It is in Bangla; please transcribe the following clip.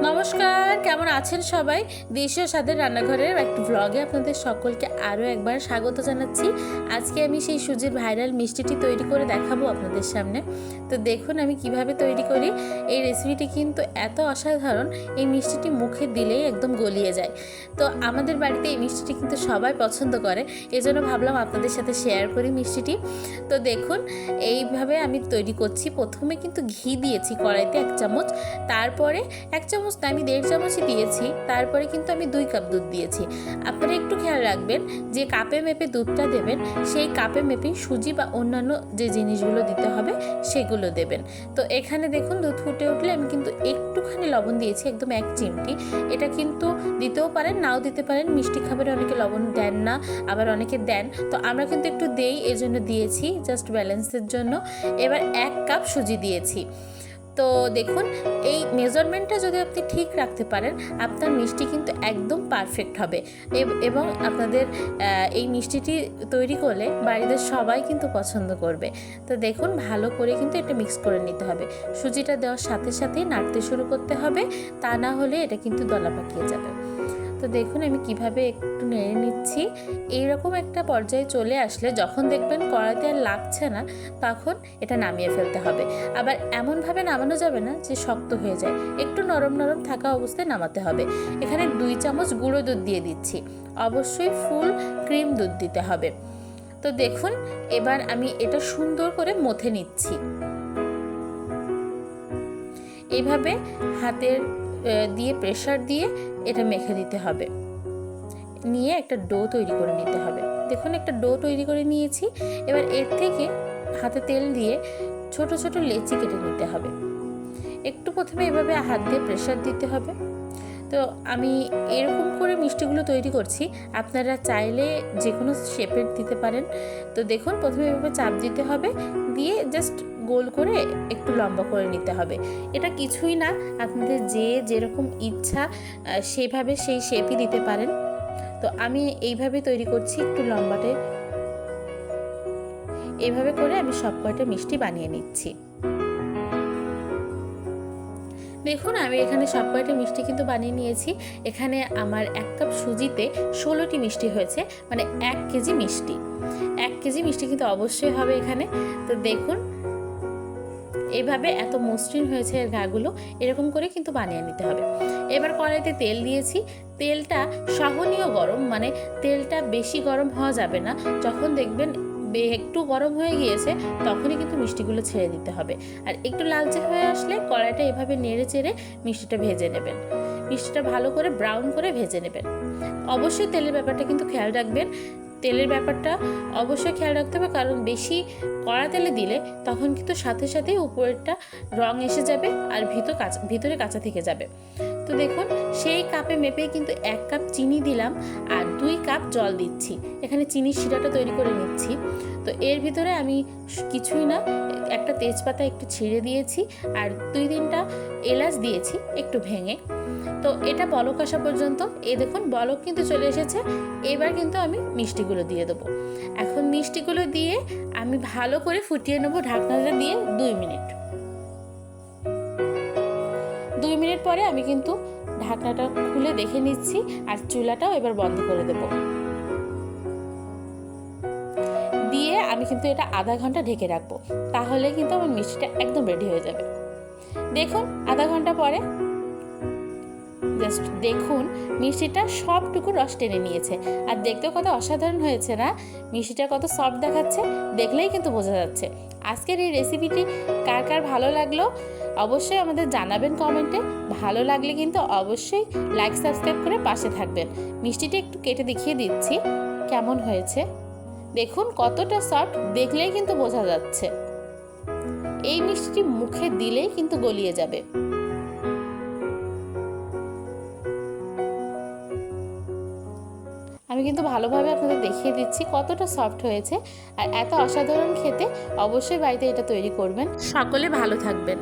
নমস্কার, কেমন আছেন সবাই? দেশীয় স্বাদের রান্নাঘরের একটি ভ্লগে আপনাদের সকলকে আরও একবার স্বাগত জানাচ্ছি। আজকে আমি সেই সুজির ভাইরাল মিষ্টিটি তৈরি করে দেখাবো আপনাদের সামনে। তো দেখুন আমি কীভাবে তৈরি করি। এই রেসিপিটি কিন্তু এত অসাধারণ, এই মিষ্টিটি মুখে দিলেই একদম গলিয়ে যায়। তো আমাদের বাড়িতে এই মিষ্টিটি কিন্তু সবাই পছন্দ করে, এজন্য ভাবলাম আপনাদের সাথে শেয়ার করি মিষ্টিটি। তো দেখুন, এইভাবে আমি তৈরি করছি। প্রথমে কিন্তু ঘি দিয়েছি কড়াইতে এক চামচ, তারপরে এক চামচ না, আমি দেড় চামচই দিয়েছি। তারপরে কিন্তু আমি দুই কাপ দুধ দিয়েছি। আপনারা একটু খেয়াল রাখবেন যে কাপে মেপে দুধটা দেবেন, সেই কাপে মেপে সুজি বা অন্যান্য যে জিনিসগুলো দিতে হবে, সেগুলো দেবেন। তো এখানে দেখুন দুধ ফুটে উঠলে আমি কিন্তু একটুখানি লবণ দিয়েছি, একদম এক চিমটি। এটা কিন্তু দিতেও পারেন, নাও দিতে পারেন। মিষ্টি খাবারে অনেকে লবণ দেন না, আবার অনেকে দেন। তো আমরা কিন্তু একটু দেই এই জন্য দিয়েছি, জাস্ট ব্যালেন্সের জন্য। এবার এক কাপ সুজি দিয়েছি। তো দেখুন, এই মেজারমেন্টটা যদি আপনি ঠিক রাখতে পারেন, আপনার মিষ্টি কিন্তু একদম পারফেক্ট হবে। এবং আপনাদের এই মিষ্টিটি তৈরি করলে বাড়িতে সবাই কিন্তু পছন্দ করবে। তো দেখুন, ভালো করে কিন্তু এটা মিক্স করে নিতে হবে। সুজিটা দেওয়ার সাথে সাথেই নাড়তে শুরু করতে হবে। তা না হলে এটা কিন্তু দলা পাকিয়ে যাবে। তো দেখুন, আমি কীভাবে একটু নেড়ে নিচ্ছি। এইরকম একটা পর্যায়ে চলে আসলে যখন দেখবেন কড়াইতে আর লাগছে না, তখন এটা নামিয়ে ফেলতে হবে। আবার এমনভাবে নামানো যাবে না যে শক্ত হয়ে যায়, একটু নরম নরম থাকা অবস্থায় নামাতে হবে। এখানে দুই চামচ গুঁড়ো দুধ দিয়ে দিচ্ছি, অবশ্যই ফুল ক্রিম দুধ দিতে হবে। তো দেখুন, এবার আমি এটা সুন্দর করে মথে নিচ্ছি। এইভাবে হাতের দিয়ে প্রেশার দিয়ে এটা মেখে দিতে হবে। নিয়ে একটা ডো তৈরি করে নিতে হবে। দেখুন একটা ডো তৈরি করে নিয়েছি। এবার এর থেকে হাতে তেল দিয়ে ছোট ছোট লেচি কেটে নিতে হবে। একটু প্রথমে এভাবে হাত দিয়ে প্রেশার দিতে হবে। তো আমি এরকম করে মিষ্টিগুলো তৈরি করছি। আপনারা চাইলে যে কোনো শেপের দিতে পারেন। তো দেখুন প্রথমে এভাবে চাপ দিতে হবে। দিয়ে জাস্ট গোল করে একটু লম্বা করে নিতে হবে। এটা কিছুই না, আপনাদের যে যেরকম ইচ্ছা সেভাবে সেই শেপই দিতে পারেন। তো আমি এইভাবে তৈরি করছি একটু লম্বাটে। এইভাবে করে আমি সব কয়টা মিষ্টি বানিয়ে নিচ্ছি। দেখুন, আমি এখানে সব কয়টা মিষ্টি কিন্তু বানিয়ে নিয়েছি। এখানে আমার এক কাপ সুজিতে ষোলোটি মিষ্টি হয়েছে মানে এক কেজি মিষ্টি। এক কেজি মিষ্টি কিন্তু অবশ্যই হবে এখানে। তো দেখুন এইভাবে এত মসৃণ হয়েছে এর গাগুলো এরকম করে কিন্তু বানিয়ে নিতে হবে। এবার কড়াইতে তেল দিয়েছি। তেলটা সহনীয় গরম মানে তেলটা বেশি গরম হওয়া যাবে না। যখন দেখবেন একটু গরম হয়ে গিয়েছে, তখনই কিন্তু মিষ্টিগুলো ছেড়ে দিতে হবে। আর একটু লালচে হয়ে আসলে কড়াইটা এভাবে নেড়ে চেড়ে মিষ্টিটা ভেজে নেবেন। মিষ্টিটা ভালো করে ব্রাউন করে ভেজে নেবেন। অবশ্যই তেলের ব্যাপারটা কিন্তু খেয়াল রাখবেন। তেলের ব্যাপারটা অবশ্যই খেয়াল রাখতে হবে, কারণ বেশি কড়া তেলে দিলে তখন কিন্তু সাথে সাথেই উপরেরটা রং এসে যাবে আর ভিতর কাঁচা, ভিতরে কাঁচা থেকে যাবে। তো দেখুন, সেই কাপে মেপে কিন্তু এক কাপ চিনি দিলাম আর দুই কাপ জল দিচ্ছি। এখানে চিনির শিরাটা তৈরি করে নিচ্ছি। তো এর ভিতরে আমি কিছুই না, একটা তেজপাতা একটু ছিঁড়ে দিয়েছি আর দুই তিনটা এলাচ দিয়েছি একটু ভেঙে। তো এটা বলক আসা পর্যন্ত, এ দেখুন বলক কিন্তু চলে এসেছে। এবার কিন্তু আমি মিষ্টিগুলো দিয়ে দেবো। এখন মিষ্টিগুলো দিয়ে আমি ভালো করে ফুটিয়ে নেব ঢাকনাটা দিয়ে দুই মিনিট। দুই মিনিট পরে আমি কিন্তু ঢাকনাটা খুলে দেখে নিচ্ছি আর চুলাটাও এবার বন্ধ করে দেব। দিয়ে আমি কিন্তু এটা আধা ঘণ্টা ঢেকে রাখব, তাহলে কিন্তু আমার মিষ্টিটা একদম রেডি হয়ে যাবে। দেখুন, আধা ঘণ্টা পরে জাস্ট দেখুন, মিষ্টিটা সবটুকু রস টেনে নিয়েছে। আর দেখতেও কত অসাধারণ হয়েছে না? মিষ্টিটা কত সফট দেখাচ্ছে, দেখলেই কিন্তু বোঝা যাচ্ছে। আজকের এই রেসিপিটি কার কার ভালো লাগল? অবশ্যই আমাদের জানাবেন কমেন্টে ভালো লাগলে কিন্তু অবশ্যই লাইক সাবস্ক্রাইব করে পাশে থাকবেন। মিষ্টিটি একটু কেটে দেখিয়ে দিচ্ছি, কেমন হয়েছে? দেখুন কতটা সফট দেখলেই কিন্তু বোঝা যাচ্ছে। এই মিষ্টিটি মুখে দিলেই কিন্তু গলিয়ে যাবে। আমি কিন্তু ভালোভাবে আপনাদের দেখিয়ে দিচ্ছি কতটা সফট হয়েছে আর এত অসাধারণ খেতে অবশ্যই বাড়িতে এটা তৈরি করবেন। সকলে ভালো থাকবেন।